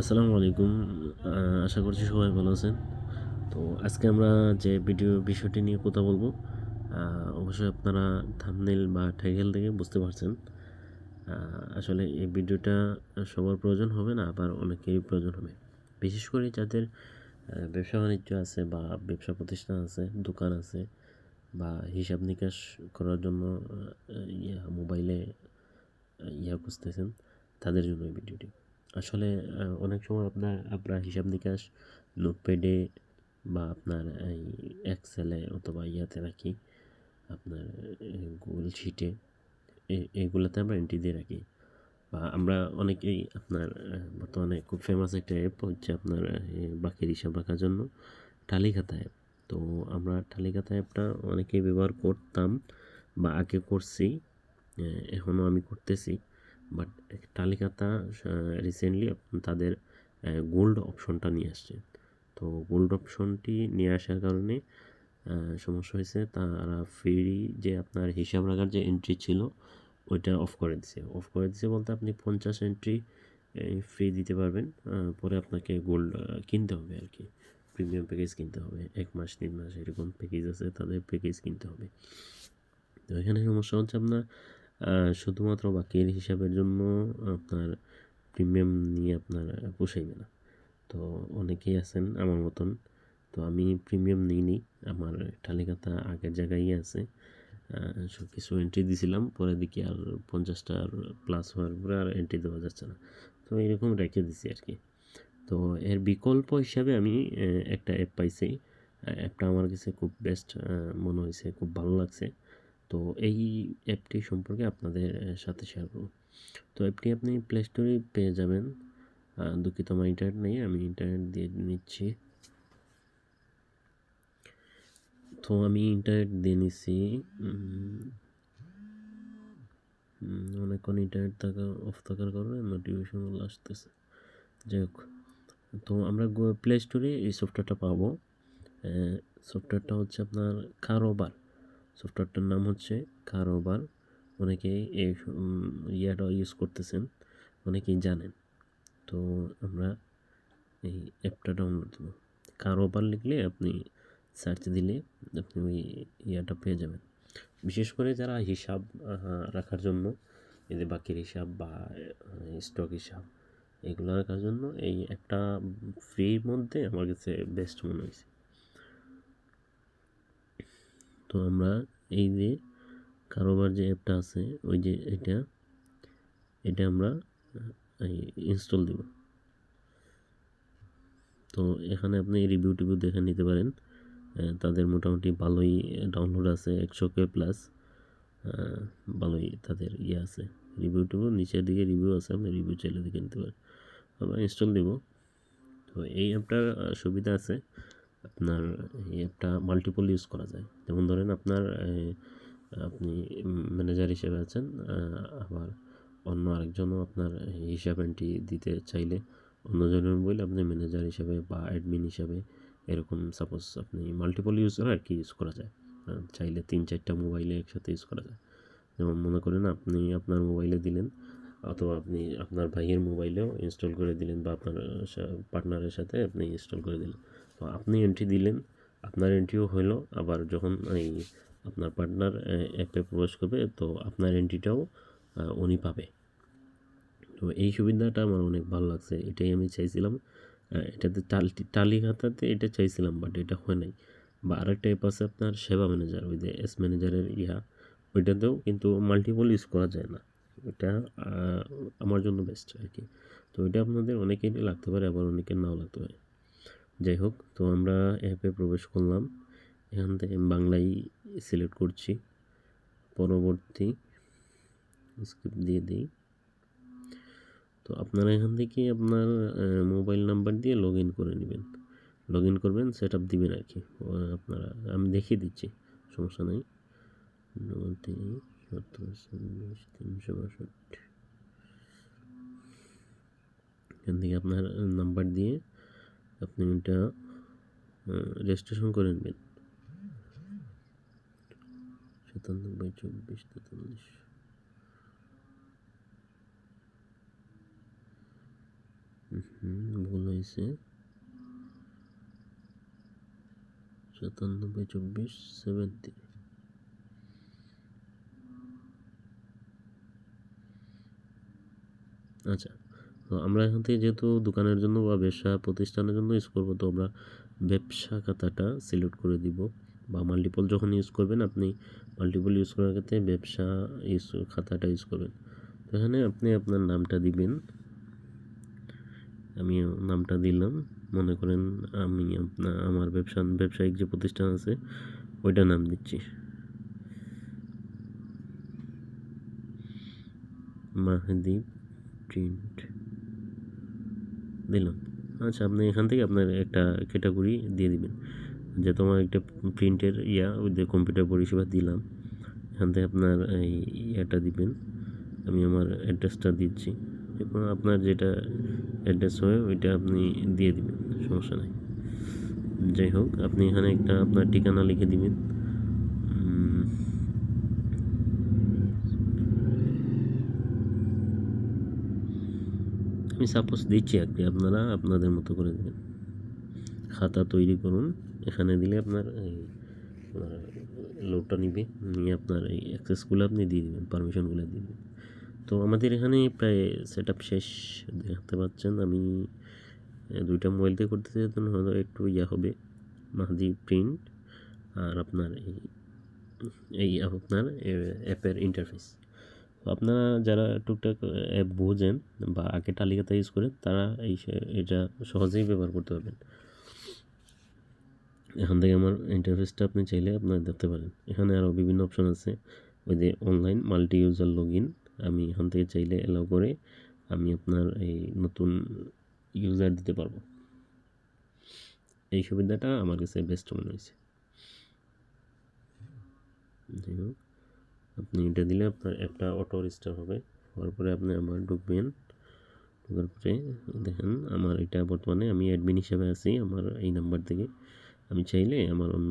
আসসালামু আলাইকুম। আশা করছি সবাই ভালো আছেন। তো আজকে আমরা যে ভিডিও বিষয়টি নিয়ে কথা বলব অবশ্যই আপনারা থামনেল বা টাইটেল থেকে বুঝতে পারছেন। আসলে এই ভিডিওটা সবার প্রয়োজন হবে না, আবার অনেকেরই প্রয়োজন হবে। বিশেষ করে যাদের ব্যবসা বাণিজ্য আছে বা ব্যবসা প্রতিষ্ঠান আছে, দোকান আছে বা হিসাব নিকাশ করার জন্য ইয়া মোবাইলে ইয়া খুঁজতেছেন, তাদের জন্য এই ভিডিওটি আসলে অনেক সময় আপনার আপনার হিসাব নিকাশ, নোটপ্যাডে বা আপনার এই এক্সেলে অথবা ইয়াতে রাখি, আপনার গুগল শিটে এইগুলোতে আমরা এন্ট্রি দিয়ে রাখি। বা আমরা অনেকেই আপনার বর্তমানে খুব ফেমাস একটা অ্যাপ হচ্ছে আপনার বাকির হিসাব রাখার জন্য টালিখাতা অ্যাপ তো আমরা টালিখাতা অ্যাপটা অনেকেই ব্যবহার করতাম বা আগে করছি এখনও আমি করতেছি। বাট টালিকাতা রিসেন্টলি তাদের গোল্ড অপশনটা নিয়ে আসছে। তো গোল্ড অপশনটি নিয়ে আসার কারণে সমস্যা হয়েছে, তারা ফ্রি যে আপনার হিসাব রাখার যে এন্ট্রি ছিল, ওইটা অফ করে দিছে। অফ করে দিছে বলতে আপনি পঞ্চাশ এন্ট্রি ফ্রি দিতে পারবেন পরে আপনাকে গোল্ড কিনতে হবে আর কি। প্রিমিয়াম প্যাকেজ কিনতে হবে। এক মাস, তিন মাস এরকম প্যাকেজ আছে, তাদের প্যাকেজ কিনতে হবে। তো এখানে সমস্যা হচ্ছে আপনার শুধুমাত্র বাকির হিসাবের জন্য আপনার প্রিমিয়াম নিয়ে আপনার পোষাইবে না। তো অনেকেই আছেন আমার মতন, তো আমি প্রিমিয়াম নিইনি, আমার তালিকাটা আগের জায়গায় আছে। সব কিছু এন্ট্রি দিছিলাম, পরে দেখি আর পঞ্চাশটা আর প্লাস হওয়ার পরে আর এন্ট্রি দেওয়া যাচ্ছে না। তো এরকম রেখে দিছি আর কি। তো এর বিকল্প হিসাবে আমি একটা অ্যাপ পাইছি। অ্যাপটা আমার কাছে খুব বেস্ট মনে হয়েছে, খুব ভালো লাগছে। তো এই অ্যাপটি সম্পর্কে আপনাদের সাথে শেয়ার করব। তো অ্যাপটি আপনি প্লে স্টোরে পেয়ে যাবেন। দুঃখিত, আমার ইন্টারনেট নেই, আমি ইন্টারনেট দিয়ে নিচ্ছি। তো আমি ইন্টারনেট দিয়ে নিচ্ছি। অনেকক্ষণ ইন্টারনেট থাকা অফ থাকার কারণে নোটিফিকেশনগুলো আসতেছে। যাই হোক, তো আমরা প্লে স্টোরে এই সফটওয়্যারটা পাবো। সফটওয়্যারটা হচ্ছে আপনার কারোবার সফটওয়্যারটার নাম হচ্ছে কারোবার অনেকেই এই ইয়াটা ইউজ করতেছেন, অনেকেই জানেন। তো আমরা এই অ্যাপটা ডাউনলোড দেবো। কারোবার লিখলে আপনি সার্চ দিলে আপনি ওই ইয়াটা পেয়ে যাবেন। বিশেষ করে যারা হিসাব রাখার জন্য যে বাকির হিসাব বা স্টক হিসাব এগুলো রাখার জন্য এই একটা ফ্রির মধ্যে আমার কাছে বেস্ট মনে হয়েছে। তো আমরা এই যে কারোবার যে অ্যাপটা আছে, ওই যে এটা এটা আমরা ইনস্টল দিব। তো এখানে আপনি রিভিউ টিভিউ দেখে নিতে পারেন। তাদের মোটামুটি ভালোই ডাউনলোড আছে একশো কে প্লাস ভালোই তাদের ইয়ে আছে। রিভিউ টিভিউ নিচের দিকে রিভিউ আছে, আপনি রিভিউ চাইলে দেখে নিতে পারেন। আমরা ইনস্টল দিব। তো এই অ্যাপটার সুবিধা আছে। আপনার অ্যাপটা মাল্টিপল ইউজ করা যায়। যেমন ধরেন আপনার আপনি ম্যানেজার হিসেবে আছেন আবার অন্য আরেকজনও আপনার হিসাব এন্ট্রি দিতে চাইলে অন্যজনের বলে আপনি ম্যানেজার হিসেবে বা অ্যাডমিন হিসাবে এরকম সাপোজ আপনি মাল্টিপল ইউজ আর কি ইউজ করা যায়। চাইলে তিন চারটা মোবাইলে একসাথে ইউজ করা যায়। যেমন মনে করেন আপনি আপনার মোবাইলে দিলেন, অথবা আপনি আপনার ভাইয়ের মোবাইলেও ইনস্টল করে দিলেন বা আপনার পার্টনারের সাথে আপনি ইনস্টল করে দিলেন। তো আপনি এন্ট্রি দিলেন, আপনার এন্ট্রিও হলো। আবার যখন এই আপনার পার্টনার অ্যাপে প্রবেশ করবে, তো আপনার এন্ট্রিটাও উনি পাবে। তো এই সুবিধাটা আমার অনেক ভালো লাগছে, এটাই আমি চাইছিলাম। এটাতে টালি টালি খাতাতে এটা চাইছিলাম বাট এটা হয় নাই। বা আরেকটা অ্যাপ আছে আপনার সেবা ম্যানেজার ওই যে এস ম্যানেজারের ইয়া ওইটাতেও কিন্তু মাল্টিপল ইউজ করা যায় না। এটা আমার জন্য বেস্ট আর কি। তো এটা আপনাদের অনেকেরই লাগতে পারে, আবার অনেকের নাও লাগতে পারে। যাই হোক, তো আমরা অ্যাপে প্রবেশ করলাম। এখান থেকে বাংলাই সিলেক্ট করছি। পরবর্তী স্ক্রিপ্ট দিয়ে দিই। তো আপনারা এখান থেকে আপনার মোবাইল নাম্বার দিয়ে লগ ইন করে নেবেন। লগ ইন করবেন সেট আপ দিবেন আর কি। আপনারা, আমি দেখিয়ে দিচ্ছি, সমস্যা নেই। তিনশো এখান থেকে আপনার নাম্বার দিয়ে আপনি এটা রেজিস্ট্রেশন করে নেবেন। সাতানব্বই চব্বিশ তেতাল্লিশ। ভুল হয়েছে। সাতানব্বই চব্বিশ সেভেন্টি। আচ্ছা তো আমরা এখান থেকে যেহেতু দোকানের জন্য বা ব্যবসা প্রতিষ্ঠানের জন্য ইউজ করব, তো আমরা ব্যবসা খাতাটা সিলেক্ট করে দিব। বা মাল্টিপল যখন ইউজ করবেন, আপনি মাল্টিপল ইউজ করার ক্ষেত্রে ব্যবসা ইউজ খাতাটা ইউজ করবেন। তো এখানে আপনি আপনার নামটা দিবেন। আমি নামটা দিলাম। মনে করেন আমি আপনার আমার ব্যবসা, ব্যবসায়িক যে প্রতিষ্ঠান আছে, ওইটা নাম দিচ্ছি। মাহদীপ প্রিন্ট। দিলাম। আচ্ছা আপনি এখান থেকে আপনার একটা ক্যাটাগরি দিয়ে দিবেন। যে তোমার একটা প্রিন্টের ইয়া, ওই যে কম্পিউটার পরিষেবা দিলাম। এখান থেকে আপনার এই ইয়েটা দিবেন। আমি আমার অ্যাড্রেসটা দিচ্ছি। এবং আপনার যেটা অ্যাড্রেস হয় ওইটা আপনি দিয়ে দিবেন। সমস্যা নাই। যাই হোক, আপনি এখানে একটা আপনার ঠিকানা লিখে দিবেন। আমি সাপোজ দিচ্ছি কি আপনারা আপনাদের মতো করে দেবেন। খাতা তৈরি করুন, এখানে দিলে আপনার এই লোডটা নিবে, নিয়ে আপনার এই অ্যাক্সেসগুলো আপনি দিয়ে দেবেন পারমিশনগুলো দিয়ে দেবেন। তো আমাদের এখানে প্রায় সেট আপ শেষ, দেখতে পাচ্ছেন আমি দুইটা মোবাইল দিয়ে করতেছি জন্য হয়তো একটু ইয়া হবে, মাহাদি প্রিন্ট আর আপনার এই এই আপনার অ্যাপের ইন্টারফেস আপনারা যারা টুকটাক অ্যাপ বোঝেন বা আগে তালিকাতে ইউজ করেন, তারা এই এটা সহজেই ব্যবহার করতে পারবেন। এখান থেকে আমার ইন্টারফেসটা আপনি চাইলে আপনারা দেখতে পারেন। এখানে আরও বিভিন্ন অপশন আছে। ওই যে online multi user log in আমি এখান থেকে চাইলে অ্যালাউ করে আমি আপনার এই নতুন ইউজার দিতে পারব। এই সুবিধাটা আমার কাছে বেস্ট মনে হয়েছে। যাই হোক। আপনি এটা দিলে আপনার একটা অটো রেজিস্টার হবে। হওয়ার পরে আপনি আমার ঢুকবেন। ঢোকার পরে দেখেন, আমার এটা বর্তমানে আমি অ্যাডমিন হিসাবে আছি, আমার এই নাম্বার থেকে। আমি চাইলে আমার অন্য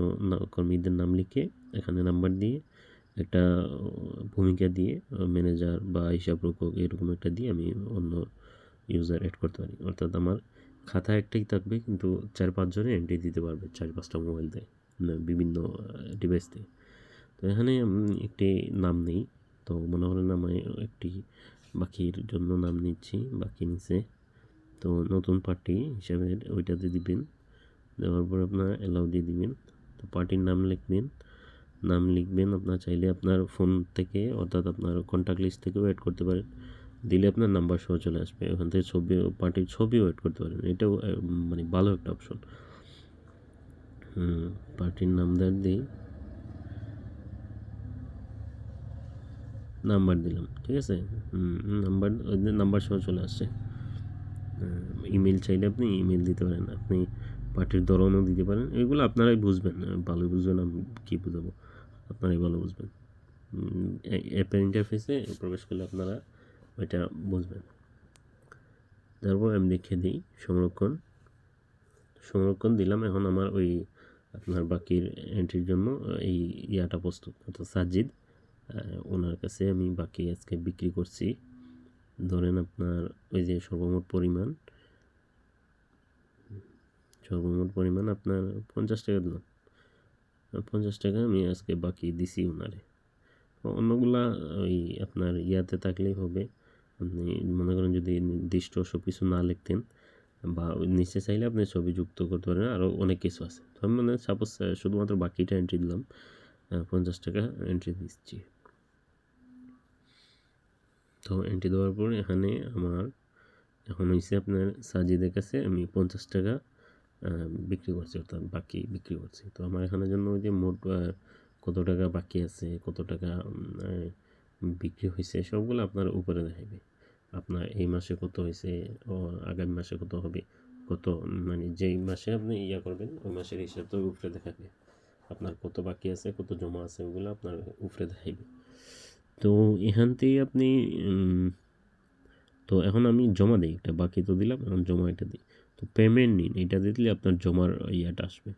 কর্মীদের নাম লিখে এখানে নাম্বার দিয়ে একটা ভূমিকা দিয়ে ম্যানেজার বা হিসাব রক্ষক এরকম একটা দিয়ে আমি অন্য ইউজার অ্যাড করতে পারি। অর্থাৎ আমার খাতা একটাই থাকবে, কিন্তু চার পাঁচজনে এন্ট্রি দিতে পারবে, চার পাঁচটা মোবাইল দিয়ে বিভিন্ন ডিভাইস দিয়ে এখানে একটি নাম নেই। তো মনে করেন আমি একটি বাকির জন্য নাম নিচ্ছি, বাকি নিচে তো নতুন পার্টি হিসাবে ওইটাতে দিবেন। দেওয়ার পর আপনার অ্যালাউ দিয়ে দিবেন। তো পার্টির নাম লিখবেন। নাম লিখবেন, আপনার চাইলে আপনার ফোন থেকে অর্থাৎ আপনার কন্ট্যাক্ট লিস্ট থেকেও অ্যাড করতে পারেন। দিলে আপনার নাম্বার সহ চলে আসবে। ওখান থেকে ছবি পার্টির ছবিও অ্যাড করতে পারেন। এটাও মানে ভালো একটা অপশন হুম পার্টির নাম দেওয়ার দিই। নাম্বার দিলাম, ঠিক আছে? নাম্বার নাম্বার সহ চলে আসছে। ইমেল চাইলে আপনি ইমেল দিতে পারেন, আপনি পার্টির ধরনও দিতে পারেন, এগুলো আপনারাই বুঝবেন ভালো বুঝবেন, আমি কী বুঝাবো, আপনারাই ভালো বুঝবেন। অ্যাপের ইন্টারফেসে প্রবেশ করলে আপনারা ওইটা বুঝবেন। তারপর আমি দেখে দিই, সংরক্ষণ। সংরক্ষণ দিলাম, এখন আমার ওই আপনার বাকির এন্ট্রির জন্য এই ইয়াটা প্রস্তুত, অর্থাৎ সাজিদ। ওনার কাছে আমি বাকি আজকে বিক্রি করছি। ধরেন আপনার ওই যে সর্বমোট পরিমাণ সর্বমোট পরিমাণ আপনার পঞ্চাশ টাকা দিলাম। পঞ্চাশ টাকা আমি আজকে বাকি দিছি ওনারে। অন্যগুলা ওই আপনার ইয়াতে থাকলেই হবে। আপনি মনে করেন যদি নির্দিষ্ট সব কিছু না লিখতেন বা নিচে চাইলে আপনি ছবি যুক্ত করতে পারেন। আরও অনেক কিছু আছে। তো আমি মানে সাপোজ শুধুমাত্র বাকিটা এন্ট্রি দিলাম। পঞ্চাশ টাকা এন্ট্রি দিচ্ছি। তো এন্ট্রি দেওয়ার পর এখানে আমার এখন হয়েছে আপনার সাজিদের কাছে আমি পঞ্চাশ টাকা বিক্রি করছি, অর্থাৎ বাকি বিক্রি করছি। তো আমার এখানের জন্য ওই যে মোট কত টাকা বাকি আছে, কত টাকা বিক্রি হয়েছে সবগুলো আপনার উপরে দেখাবে আপনার এই মাসে কত হয়েছে ও আগামী মাসে কত হবে, কত মানে যেই মাসে আপনি ইয়া করবেন, ওই মাসের হিসাব তো উপরে দেখাবে। আপনার কত বাকি আছে, কত জমা আছে, ওগুলো আপনার উপরে দেখাইবে। তো এখান থেকে আপনি তো এখন আমি জমা দিই, একটা বাকি তো দিলাম, এখন জমা এটা দিই। তো পেমেন্ট নিন, এটা দিয়ে দিলে আপনার জমার ইয়াটা আসবে।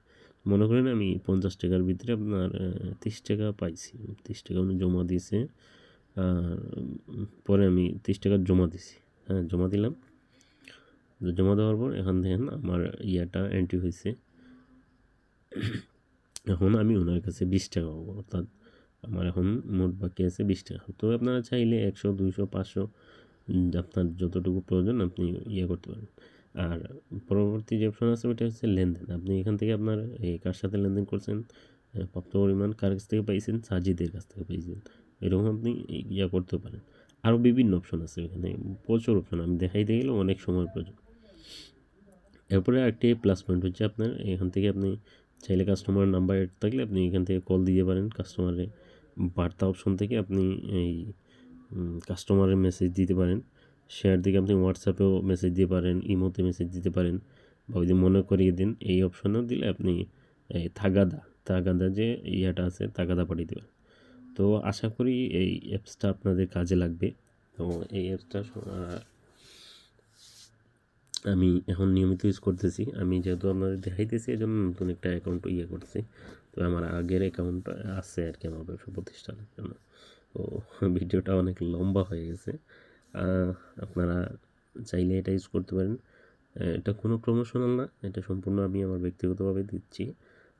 মনে করেন আমি পঞ্চাশ টাকার ভিতরে আপনার তিরিশ টাকা পাইছি, তিরিশ টাকা উনি জমা দিয়েছে, আর, পরে আমি তিরিশ টাকা জমা দিছি হ্যাঁ জমা দিলাম। জমা দেওয়ার পর এখান থেকে আমার ইয়াটা এন্ট্রি হয়েছে। এখন আমি ওনার কাছে বিশ টাকা পাবো, অর্থাৎ আমার এখন মোট বাকি আছে বিশ টাকা। তো আপনারা চাইলে একশো, দুইশো, পাঁচশো আপনার যতটুকু প্রয়োজন আপনি ইয়ে করতে পারেন। আর পরবর্তী যে অপশন আছে ওইটা হচ্ছে লেনদেন। আপনি এখান থেকে আপনার এই কার সাথে লেনদেন করছেন? প্রাপ্ত পরিমাণ কার কাছ থেকে পাইছেন? সাজিদের কাছ থেকে পাইছেন। এরকম আপনি ইয়া করতে পারেন। আরও বিভিন্ন অপশন আছে এখানে। প্রচুর অপশন আমি দেখাইতে গেলে অনেক সময় প্রয়োজন। এরপরে একটি প্লাস পয়েন্ট হচ্ছে আপনার এখান থেকে আপনি চাইলে কাস্টমার নাম্বার থাকলে আপনি এখান থেকে কল দিতে পারেন। কাস্টমারের বার্তা অপশন থেকে আপনি এই কাস্টমারের মেসেজ দিতে পারেন। শেয়ার দিকে আপনি হোয়াটসঅ্যাপেও মেসেজ দিতে পারেন ইমোতে মেসেজ দিতে পারেন। বা যদি মনে করিয়ে দিন, এই অপশনেও দিলে আপনি এই থাগাদা তাগাদা যে ইয়াটা আছে তাগাদা পাঠিয়ে দেবেন। তো আশা করি এই অ্যাপসটা আপনাদের কাজে লাগবে। তো এই অ্যাপসটা আমি এখন নিয়মিত ইউজ করতেছি। আমি যেহেতু আপনাদের দেখাইতেছি এই জন্য নতুন একটা অ্যাকাউন্ট ইয়ে করছি তো আমার আগের অ্যাকাউন্ট আছে আর কি আমার ব্যবসা প্রতিষ্ঠানের জন্য। তো ভিডিওটা অনেক লম্বা হয়ে গেছে। আপনারা চাইলে এটা ইউজ করতে পারেন। এটা কোনো প্রমোশনাল না, এটা সম্পূর্ণ আমি আমার ব্যক্তিগতভাবে দিচ্ছি।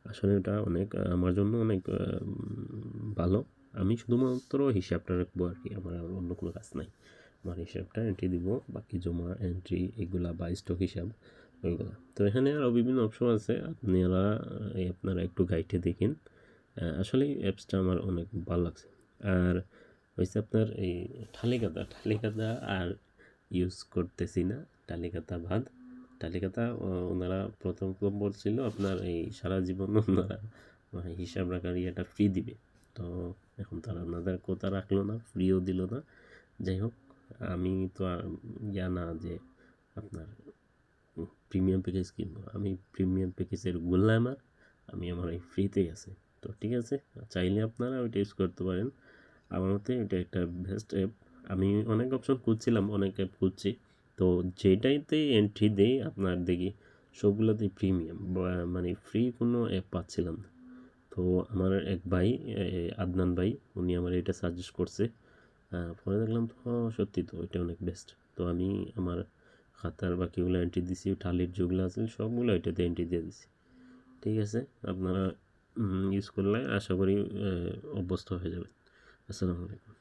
আসলে এটা অনেক, আমার জন্য অনেক ভালো। আমি শুধুমাত্র হিসাবটা রাখব আর কি আমার অন্য কোনো কাজ নাই। আমার হিসাবটা এন্ট্রি দিব, বাকি জমা এন্ট্রি এগুলা বা স্টক হিসাব, ওইগুলা। তো এখানে আরও বিভিন্ন অপশন আছে, আপনারা, এই আপনারা একটু গাইডে দেখেন। আসলে অ্যাপসটা আমার অনেক ভালো লাগছে। আর হয়েছে আপনার এই ঠালিকাতা ঠালিকাতা আর ইউজ করতেছি না টালিকাতা ভাত টালিকাতা ওনারা প্রথম প্রথম বলছিল আপনার এই সারা জীবন ওনারা মানে হিসাব রাখার ইয়েটা ফ্রি দিবে। তো এখন তারা ওনাদের কথা রাখল না ফ্রিও দিল না। যাই হোক আমি তো আর ইয়া না যে আপনার প্রিমিয়াম প্যাকেজ কিনবো। আমি প্রিমিয়াম প্যাকেজের গোল্লামার আমি আমার এই ফ্রিতেই আছে। তো ঠিক আছে, চাইলে আপনারা ওইটা ইউজ করতে পারেন। আমার মতে এটা একটা বেস্ট অ্যাপ আমি অনেক অপশন খুঁজছিলাম, অনেক অ্যাপ খুঁজছি। তো যেটাইতে এন্ট্রি দেই আপনার দেখি সবগুলোতেই প্রিমিয়াম মানে ফ্রি কোনো অ্যাপ পাচ্ছিলাম না। তো আমার এক ভাই আদনান ভাই, উনি আমার এটা সাজেস্ট করছে। পরে দেখলাম তো হ, সত্যি তো এটা অনেক বেস্ট তো আমি আমার খাতার বাকিগুলো এন্ট্রি দিছি ঠালির যেগুলো আছে সবগুলো এটাতে এন্ট্রি দিয়ে দিছি। ঠিক আছে আপনারা ইউজ করলে আশা করি অভ্যস্ত হয়ে যাবে আসসালামু আলাইকুম।